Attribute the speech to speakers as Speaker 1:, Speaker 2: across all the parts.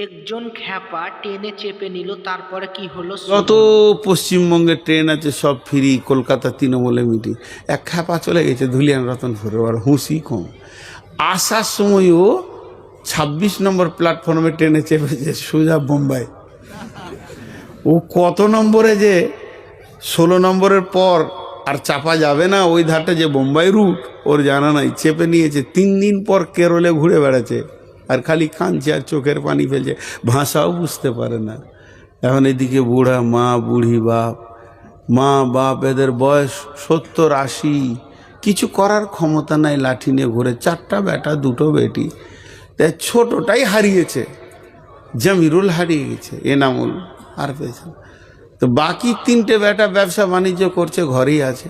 Speaker 1: একজন খ্যাপা ট্রেনে চেপে নিল, তারপরে কি হলো
Speaker 2: যত পশ্চিমবঙ্গের ট্রেন আছে, সব ফ্রি, কলকাতা তৃণমূলে মিটিং। এক খ্যাপা চলে গেছে ধুলিয়ান রতনপুরে আর হুঁশি কম। আসার সময়ও ছাব্বিশ নম্বর প্ল্যাটফর্মে ট্রেনে চেপেছে সোজা বোম্বাই। ও কত নম্বরে যে ষোলো নম্বরের পর আর চাপা যাবে না, ওই ধারটা যে বোম্বাই রুট, ওর জানা নাই। চেপে নিয়েছে, তিন দিন পর কেরলে ঘুরে বেড়াচ্ছে। আর খালি কাঁদছে আর চোখের পানি ফেলছে। ভাষাও বুঝতে পারে না। এখন এদিকে বুড়া মা, বুড়ি বাপ, মা, বাপ, এদের বয়স সত্তর, আশি। কিছু করার ক্ষমতা নাই লাঠি নিয়ে ঘুরে। চারটা বেটা, দুটো বেটি। তাই ছোটটাই হারিয়েছে। জামিরুল হারিয়ে গেছে, এনামুল আর পেয়েছে তো বাকি তিনটে বেটা ব্যবসা বাণিজ্য করছে, ঘরেই আছে।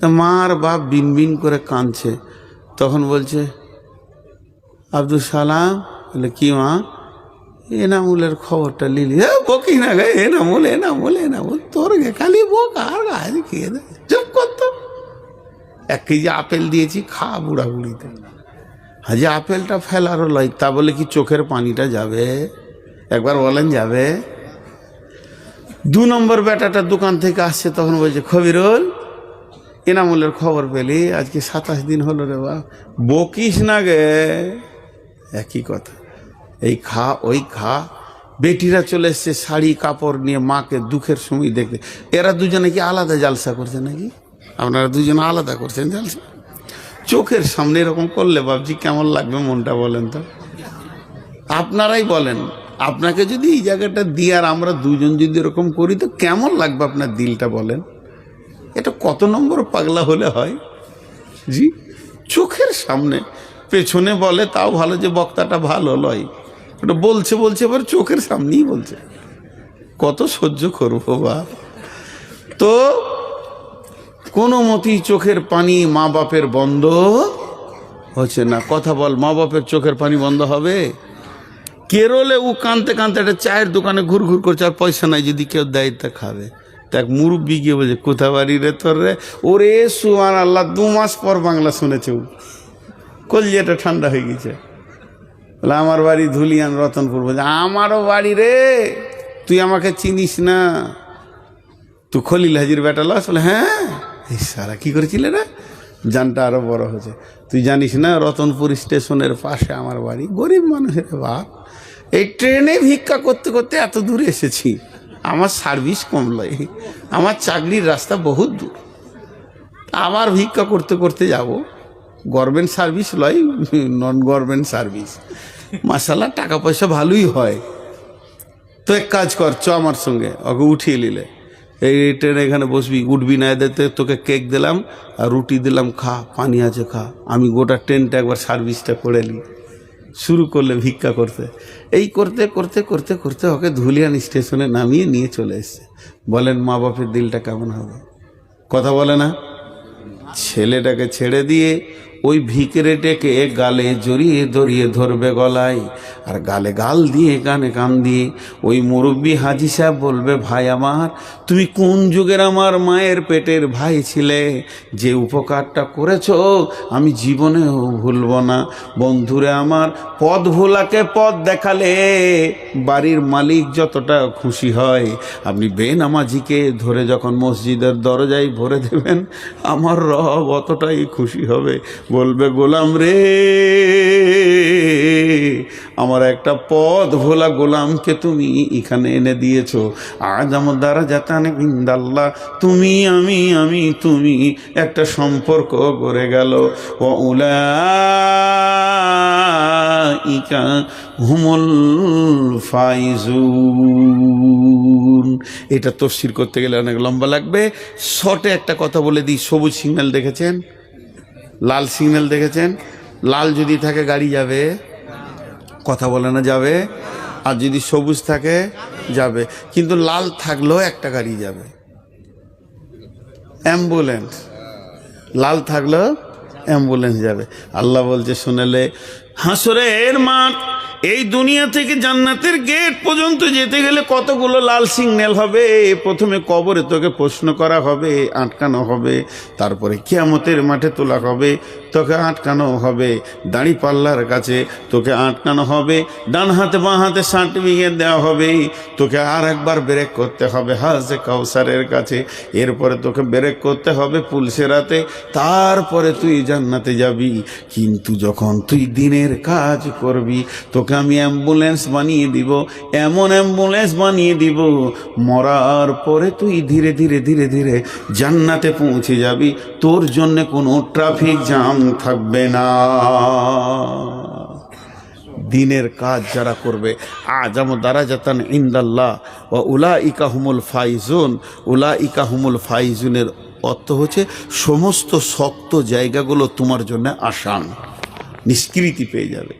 Speaker 2: তো মা আর বাপ বিন বিন করে কাঁদছে। তখন বলছে আব্দুল সালাম, বলে, কি মা? এনামুলের খবরটা লিলি হ্যাঁ বকি না গে, এনামুল এনামুল এনামুল, তোর গে, খালি বোক, আর গাছ খেয়ে দেয় চুপ করতো এক কেজি আপেল দিয়েছি, খা বুড়া বুড়িতে হাজি, আপেলটা ফেলারও লয়, তা বলে কি চোখের পানিটা যাবে? একবার বলেন, যাবে? দু নম্বর বেটাটা দোকান থেকে আসছে, তখন বলছে, খবিরুল, এনামুলের খবর পেলি? আজকে সাতাশ দিন হলো রে বা বকিস না গে। একই কথা। এই খা ওই খা বেটিরা চলে এসছে শাড়ি, কাপড় নিয়ে মাকে দুঃখের সময় দেখতে। এরা দুজনে কি আলাদা জালসা করছে নাকি? আপনারা দুজনে আলাদা করছেন জালসা? চোখের সামনে এরকম করলে বাবজি কেমন লাগবে মনটা বলেন তো? আপনারাই বলেন, আপনাকে যদি এই জায়গাটা দিয়ে আর আমরা দুজন যদি এরকম করি, তো কেমন লাগবে আপনার দিলটা বলেন? এটা কত নম্বর পাগলা হলে হয়? জি, চোখের সামনে পেছনে বলে, তাও ভালো যে বক্তাটা ভালো লয়। ওটা বলছে বলছে, এবার চোখের সামনেই বলছে। কত সহ্য করব বা তো কোনো মতেই চোখের পানি মা বাপের বন্ধ হচ্ছে না। কথা বল, মা বাপের চোখের পানি বন্ধ হবে? কেরলে ও কানতে কানতে একটা চায়ের দোকানে ঘুর ঘুর করছে, আর পয়সা নাই, যদি কেউ দেয় তা খাবে। তা এক মুরব্বী গিয়ে বলছে কোথা বাড়ি রে তোর রে? ওরে সুমান আল্লাহ দু মাস পর বাংলা শুনেছে ও। কলিজাটা ঠান্ডা হয়ে গেছে। বলে, আমার বাড়ি ধুলিয়ান, রতনপুর। বলছে, আমারও বাড়ি রে, তুই আমাকে চিনিস না। তুই খলিল হাজির বেটা লস? বলে হ্যাঁ। সারা কী করেছিলে রে? জানটা আরও বড় হয়েছে। তুই জানিস না, রতনপুর স্টেশনের পাশে আমার বাড়ি? গরিব মানুষের বাপ। এই ট্রেনে ভিক্ষা করতে করতে এত দূরে এসেছি। আমার সার্ভিস কম লয়। আমার চাকরির রাস্তা বহুত দূর। আবার ভিক্ষা করতে করতে যাব। গভর্নমেন্ট সার্ভিস লয়, নন গভর্নমেন্ট সার্ভিস। মাসাল্লাহ টাকা পয়সা ভালোই হয়। তো এক কাজ কর, চ আমার সঙ্গে, ওকে উঠিয়ে নিলে। এই ট্রেনে এখানে বসবি, উঠবি না এদেরতে তোকে কেক দিলাম, আর রুটি দিলাম, খা, পানি আছে, খা। আমি গোটা ট্রেনটা একবার সার্ভিসটা করে নিই শুরু করলে ভিক্ষা করতে। এই করতে করতে করতে করতে ওকে ধুলিয়ান স্টেশনে নামিয়ে নিয়ে চলে এসছে। বলেন, মা বাপের দিলটা কেমন হবে? কথা বলে না? ছেলেটাকে ছেড়ে দিয়ে ওই ভিকরেটেকে গালে জড়িয়ে ধরিয়ে ধরবে গলায়, আর গালে গাল দিয়ে কানে কান দিয়ে। ওই মুরব্বী হাজি সাহেব বলবে, ভাই আমার, তুমি কোন যুগের আমার মায়ের পেটের ভাই ছিলে? যে উপকারটা করেছ আমি জীবনেও ভুলব না। বন্ধুরে আমার, পদ ভোলাকে পথ দেখালে বাড়ির মালিক যতটা খুশি হয়। আপনি বেনামাজিকে ধরে যখন মসজিদের দরজায় ভরে দেবেন, আমার রব অতটাই খুশি হবে। বলবে, গোলাম রে, আমার একটা পথ ভোলা গোলামকে তুমি এখানে এনে দিয়েছ। আজ আমার দ্বারা জাতানে ইন্দাল্লাহ, তুমি, আমি আমি, তুমি একটা সম্পর্ক গড়ে গেল। ও উলা ইকা হুমুল ফাইজুন। এটা তফসির করতে গেলে অনেক লম্বা লাগবে। শর্টে একটা কথা বলে দিই, সবুজ সিগন্যাল দেখেছেন? লাল সিগন্যাল দেখেছেন? লাল যদি থাকে, গাড়ি যাবে। কথা বলে না, যাবে। আর যদি সবুজ থাকে, যাবে। কিন্তু লাল থাকলেও একটা গাড়ি যাবে। অ্যাম্বুলেন্স। লাল থাকলেও অ্যাম্বুলেন্স যাবে। আল্লাহ বলছে, শুনেলে হাসরের মাঠ এই দুনিয়া থেকে জান্নাতের গেট পর্যন্ত যেতে গেলে কতগুলো লাল সিগন্যাল হবে? প্রথমে কবরে তোকে প্রশ্ন করা হবে, আটকানো হবে, তারপরে কিয়ামতের মাঠে তোলা হবে। তোকে আটকানো হবে। দাড়ি পাল্লার কাছে তোকে আটকানো হবে। ডান হাতে, বাঁ হাতে সার্টিফিকেট দেওয়া হবে। তোকে আর একবার ব্রেক করতে হবে হাজে কাউসারের কাছে। এরপরে তোকে ব্রেক করতে হবে পুলসেরাতে তারপরে তুই জান্নাতে যাবি। কিন্তু যখন তুই দিনের কাজ করবি, তোকে আমি অ্যাম্বুলেন্স বানিয়ে দিব। এমন অ্যাম্বুলেন্স বানিয়ে দিব, মরার পরে তুই ধীরে ধীরে ধীরে ধীরে জান্নাতে পৌঁছে যাবি। তোর জন্য কোনো ট্রাফিক জ্যাম থাকবে না। দিনের কাজ যারা করবে আজম দারাজাতান ইন্দাল্লাহ ও উলা ইকাহুমুল ফাইজুন উলা ইকাহুমুল ফাইজুনের অর্থ হচ্ছে সমস্ত শক্ত জায়গাগুলো তোমার জন্য আসান, নিষ্কৃতি পেয়ে যাবে।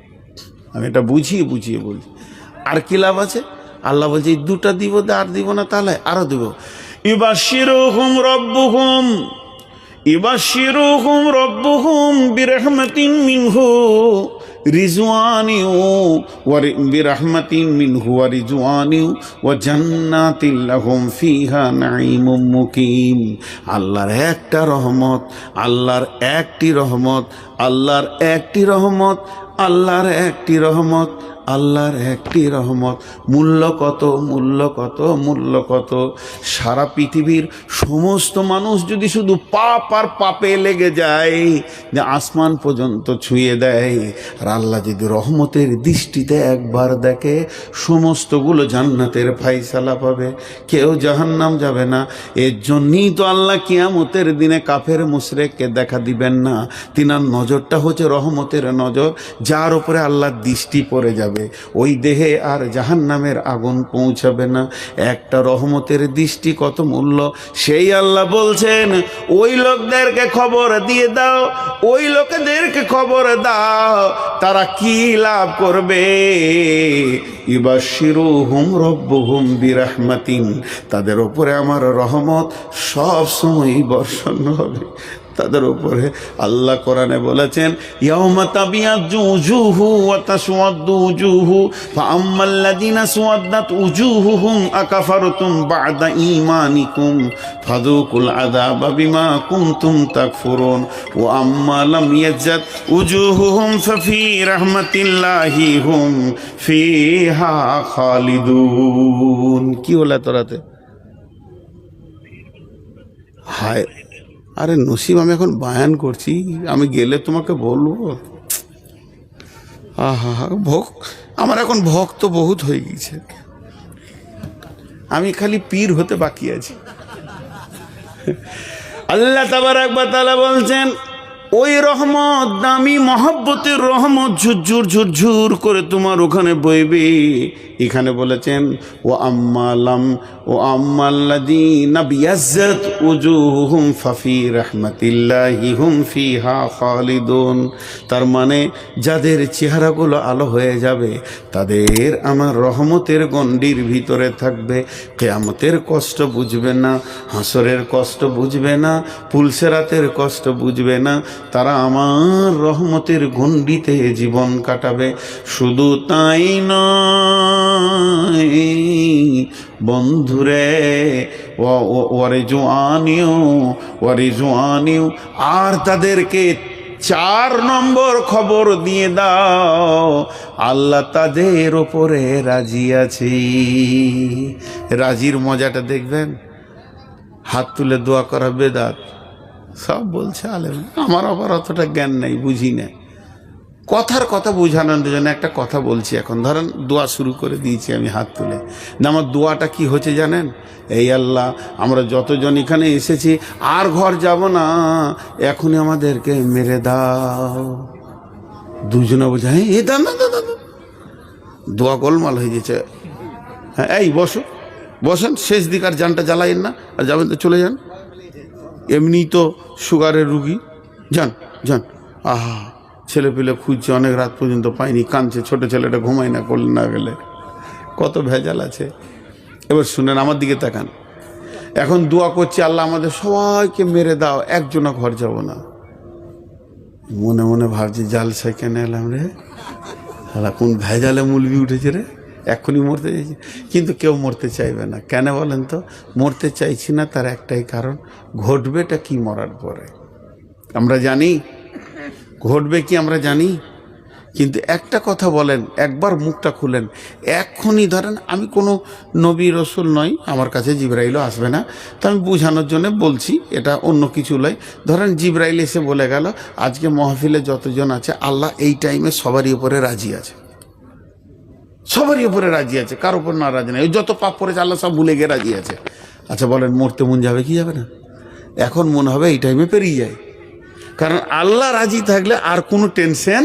Speaker 2: আমি এটা বুঝিয়ে বুঝিয়ে বলছি। আর কি লাভ আছে? আল্লাহ বলছে, এই দুটা দিব আর দিব না, তাহলে আরও দিব। ইবাশিরুহুম রব্বুহুম ইবাশিরুহুম রব্বুহুম বিরহমাতিন মিনহু রিজওয়ানিউ ওয়া বিরহমাতিন মিনহু ওয়া রিজওয়ানিউ ওয়া জান্নাতিন লাহুম ফিহা নাঈমুম মুকিম। আল্লাহর একটা রহমত, আল্লাহর একটি রহমত, আল্লাহর একটি রহমত, আল্লাহর একটি রহমত আল্লাহর একটি রহমত। মূল্য কত মূল্য কত মূল্য কত? সারা পৃথিবীর সমস্ত মানুষ যদি শুধু পাপ আর পাপে লেগে যায়, যে আসমান পর্যন্ত ছুঁয়ে দেয়, আর আল্লাহ যদি রহমতের দৃষ্টিতে একবার দেখে, সমস্তগুলো জান্নাতের ফাইসালা পাবে। কেউ জাহান্নাম যাবে না। এর জন্যই তো আল্লাহ কিয়ামতের দিনে কাফের মুশরেককে দেখা দিবেন না। তিনার নজরটা হচ্ছে রহমতের নজর, যার উপরে আল্লাহর দৃষ্টি পড়ে যাবে। ওই দেহে আর জাহান্নামের আগুন পৌঁছাবে না। একটা রহমতের দৃষ্টি কত মূল্য, সেই আল্লাহ বলছেন, ওই লোকদেরকে খবর দিয়ে দাও, ওই লোকেদেরকে খবর দাও, তারা কি লাভ করবে? ইবাশিরু হুম রব্বুহুম বিরাহমাতিন। তাদের উপরে আমার রহমত সব সময় বর্ষণ হবে। তাদের উপরে আল্লাহ কোরআনে বলেছেন ইয়াউমা উজুহু ওয়া উজুহু ফাআম্মাল্লাযিনা উজুহুহুম আকাফারতুম বা'দা ঈমানিকুম ফাযুকুল আযাবা বিমা কুনতুম তাকফুরুন ওয়া আম্মা লাম ইয়াজ্জাত উজুহুহুম ফাফি রাহমাতিল্লাহি হুম ফিহা খালিদুন। কি হলো তোরাতে হায় আরে নসিব, আমি এখন বায়ান করছি। আমি গেলে তোমাকে বলব? আহা, ভোগ। আমার এখন ভক্ত বহুত হয়ে গেছে। আমি খালি পীর হতে বাকি আছি। আল্লাহ তাবার একবার তালা বলছেন ওই রহমত, দামি মহব্বতের রহমত ঝুরঝুর ঝুরঝুর করে তোমার ওখানে বইবে। এখানে বলেছেন ও আম্মালাম ও আম্মাল্লাদি নাবিয়াজ্জাত উজুহুম ফাফি হুম তার মানে যাদের চেহারাগুলো আলো হয়ে যাবে, তাদের আমার রহমতের গণ্ডির ভিতরে থাকবে। কেয়ামতের কষ্ট বুঝবে না, হাসরের কষ্ট বুঝবে না, পুলসেরাতের কষ্ট বুঝবে না তারা আমার রহমতের গণ্ডিতে জীবন কাটাবে। শুধু তাই নয়, বন্ধুরে, ও- ও- ওরে জোয়ানিও ওরে জোয়ানিও আর তাদেরকে চার নম্বর খবর দিয়ে দাও। আল্লাহ তাদের ওপরে রাজি আছে। রাজির মজাটা দেখবেন? হাত তুলে দোয়া করা বেদাত। সব বলছে আলেম। আমার আবার অতটা জ্ঞান নেই বুঝি না কথার কথা বোঝানোর জন্য একটা কথা বলছি এখন। ধরেন দোয়া শুরু করে দিয়েছি আমি হাত তুলে। না আমার দোয়াটা কি হচ্ছে জানেন? এই আল্লাহ আমরা যতজন এখানে এসেছি আর ঘর যাব না। এখনই আমাদেরকে মেরে দাও। দুজনে বোঝা হ্যাঁ এ দাও, দাও। দোয়া গোলমাল হয়ে গেছে। হ্যাঁ এই বসো। বসেন শেষ দিক আর যানটা জ্বালাইন না। আর যাবেন তো চলে যান। এমনি তো সুগারের রুগী। যান যান। আহা ছেলে পেলে খুঁজছে, অনেক রাত পর্যন্ত পাইনি, কাঁদছে, ছোট ছেলেটা ঘুমায় না, করলে না গেলে। কত ভেজাল আছে। এবার শুনেন, আমার দিকে তাকান। এখন দোয়া করছি, আল্লাহ আমাদের সবাইকে মেরে দাও একজনা ঘর যাব না। মনে মনে ভাবছি জাল সেখানে এলাম রে? কোন ভেজালে মুলবি উঠেছে রে? এক্ষুনি মরতে চাইছি। কিন্তু কেউ মরতে চাইবে না। কেন বলেন তো? মরতে চাইছি না, তার একটাই কারণ, ঘটবেটা কি মরার পরে। আমরা জানি, ঘটবে কি আমরা জানি? কিন্তু একটা কথা বলেন, একবার মুখটা খুলেন। এখনই ধরেন, আমি কোনো নবী রসুল নই, আমার কাছে জিব্রাইলও আসবে না। তো আমি বোঝানোর জন্য বলছি, এটা অন্য কিছু নয়। ধরেন, জিব্রাইল এসে বলে গেল, আজকে মহফিলে যতজন আছে, আল্লাহ এই টাইমে সবারই উপরে রাজি আছে। সবারই উপরে রাজি আছে, কার উপর না রাজি নাই। ওই যত পাপ করেছে, আল্লাহ সব ভুলে গিয়ে রাজি আছে। আচ্ছা বলেন, মরতে মন যাবে, কি যাবে না? এখন মনে হবে এই টাইমে পেরিয়ে যায়। কারণ আল্লাহ রাজি থাকলে আর কোনো টেনশন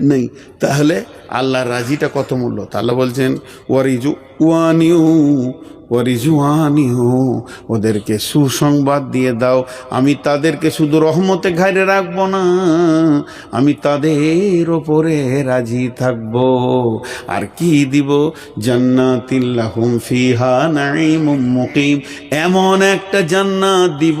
Speaker 2: নেই। তাহলে আল্লাহর রাজিটা কত মূল্য? তাহলে বলছেন, ওয়ারিজু ওয়ানিউ ওদেরকে সুসংবাদ দিয়ে দাও। আমি তাদেরকে শুধু রহমতে ঘাইরে রাখব না, আমি তাদের ওপরে রাজি থাকব। আর কি দিব? জান্নাতিল্লাহুম মুকিম। এমন একটা জান্নাত দিব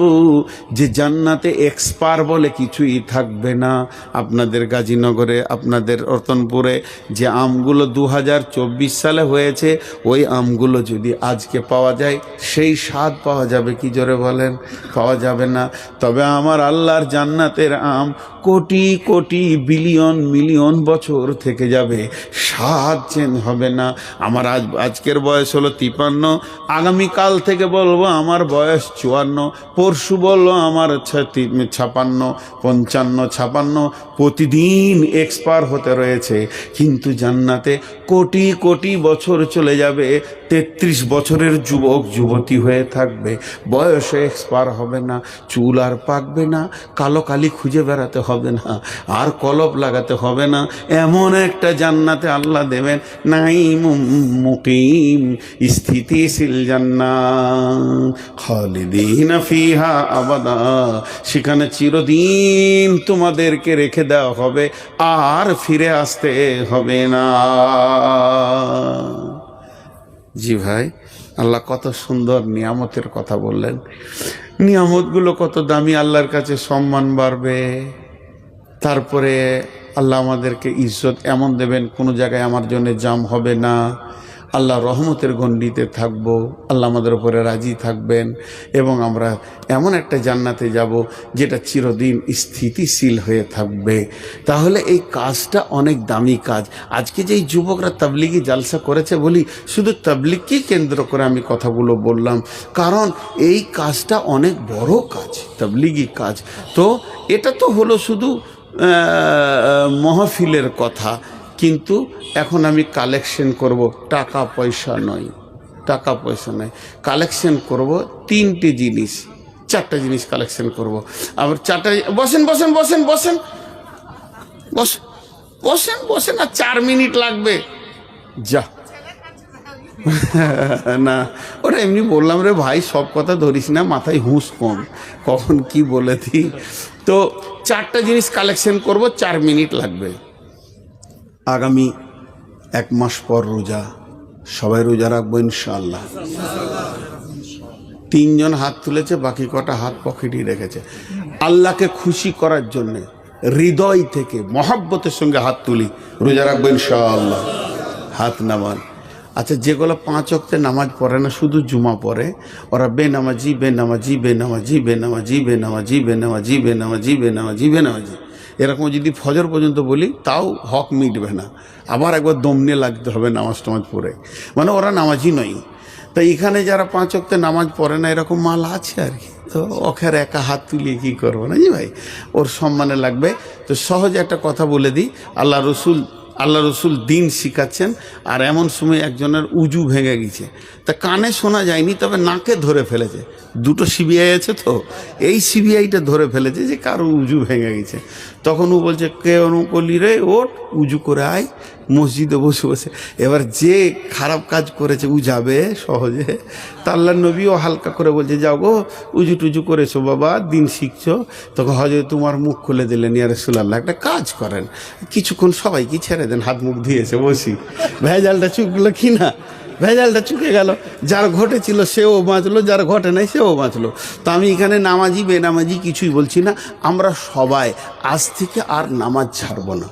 Speaker 2: যে জান্নাতে এক্সপার বলে কিছুই থাকবে না। আপনাদের গাজীনগরে, আপনাদের রতনপুরে যে আমগুলো দু হাজার চব্বিশ সালে হয়েছে, ওই আমগুলো যদি আজকে পাওয়া যায়, সেই স্বাদ পাওয়া যাবে, কি জোরে বলেন? পাওয়া যাবে না। তবে আমার আল্লাহর জান্নাতের আম কোটি কোটি বিলিয়ন মিলিয়ন বছর থেকে যাবে। স্বাদ চেঞ্জ হবে না। আমার আজ, আজকের বয়স হলো তিপান্ন। আগামীকাল থেকে বলব আমার বয়স চুয়ান্ন। পরশু বলল আমার ছাপান্ন, পঞ্চান্ন, ছাপান্ন। প্রতিদিন এক্সপায়ার হতে রয়েছে। কিন্তু জান্নাতে কোটি কোটি বছর চলে যাবে। তেত্রিশ বছরের যুবক, যুবতী হয়ে থাকবে। বয়সে এক্সপার হবে না, চুল আর পাকবে না, কালো কালি খুঁজে বেড়াতে হবে না, আর কলপ লাগাতে হবে না। এমন একটা জান্নাতে আল্লাহ দেবেন, নাই মুকিম, স্থিতিশীল জান্নাত আবাদা। সেখানে চিরদিন তোমাদেরকে রেখে দেওয়া হবে, আর ফিরে আসতে হবে না। জি ভাই, আল্লাহ কত সুন্দর নিয়ামতের কথা বললেন। নিয়ামতগুলো কত দামি, আল্লাহর কাছে সম্মান বাড়বে। তারপরে আল্লাহ আমাদেরকে ইজ্জত এমন দেবেন, কোনো জায়গায় আমার জন্য জাম হবে না। আল্লাহ রহমতের গণ্ডিতে থাকব, আল্লাহ আমাদের উপরে রাজি থাকবেন এবং আমরা এমন একটা জান্নাতে যাব যেটা চিরদিন স্থিতিশীল হয়ে থাকবে। তাহলে এই কাজটা অনেক দামি কাজ। আজকে যে এই যুবকরা তাবলিগি জালসা করেছে বলি, শুধু তাবলিগকে কেন্দ্র করে আমি কথাগুলো বললাম, কারণ এই কাজটা অনেক বড় কাজ, তাবলিগি কাজ। তো এটা তো হলো শুধু মহফিলের কথা। কিন্তু এখন আমি কালেকশন করব, টাকা পয়সা নয়, টাকা পয়সা নয়। কালেকশন করব তিনটি জিনিস, চারটা জিনিস কালেকশন করব। আবার চারটা বসেন বসেন বসেন বসেন। বস, বসেন বসেন, আর চার মিনিট লাগবে। যা। না ওটা এমনি বললাম রে ভাই, সব কথা ধরিস না, মাথায় হুঁশ কম। কখন কি বলে দিই? তো চারটা জিনিস কালেকশন করব, চার মিনিট লাগবে। আগামী এক মাস পর রোজা। সবাই রোজা রাখব ইনশাল্লাহ তিনজন হাত তুলেছে, বাকি কটা হাত পকেটই রেখেছে। আল্লাহকে খুশি করার জন্য, হৃদয় থেকে, মহাব্বতের সঙ্গে হাত তুলি, রোজা রাখব ইনশাআল্লাহ। হাত নামান। আচ্ছা যেগুলো পাঁচ অক্টে নামাজ পড়ে না, শুধু জুমা পড়ে, ওরা বেনামাজি বেনামাজি বেনামাজি বেনামাজি বেনামাজি বেনামাজি বেনামাজি বেনামাজি বেনামাজি। এরকম যদি ফজর পর্যন্ত বলি, তাও হক মিটবে না। আবার একবার দমনে লাগতে হবে নামাজ টামাজ পড়ে। মানে ওরা নামাজই নয়। তাই এখানে যারা পাঁচ অক্টে নামাজ পড়ে না, এরকম মাল আছে আর কি। তো অখের একা হাত তুলিয়ে কী করব না? জি ভাই, ওর সম্মানে লাগবে। তো সহজ একটা কথা বলে দিই, আল্লাহ রসুল আল্লাহ রসুল দিন শিখাচ্ছেন, আর এমন সময় একজনের উজু ভেঙে গেছে। তা কানে শোনা যায়নি, তবে নাকে ধরে ফেলেছে। দুটো সিবিআই আছে তো, এই সিবিআইটা ধরে ফেলেছে যে কারও উজু ভেঙে গেছে। তখন ও বলছে কে অনুকলি রে? ওট উজু করে আয়। মসজিদে বসে বসে। এবার যে খারাপ কাজ করেছে উ যাবে সহজে। তা নবীও হালকা করে বলছে, যাও গো, উজু টুজু করেছ বাবা, দিন শিখছো। তখন হজরত তোমার মুখ খুলে দিলেন, ইয়া রসুল্লাহ একটা কাজ করেন। কিছুক্ষণ সবাইকে ছেড়ে দেন, হাত মুখ ধুয়েছে, বসি। ভেজালটা চুকলো কি না? ভেজালটা চুকে গেল। যার ঘটেছিল সেও বাঁচলো, যার ঘটে নাই সেও বাঁচলো। তো আমি এখানে নামাজি, বেনামাজি কিছুই বলছি না। আমরা সবাই আজ থেকে আর নামাজ ছাড়বো না।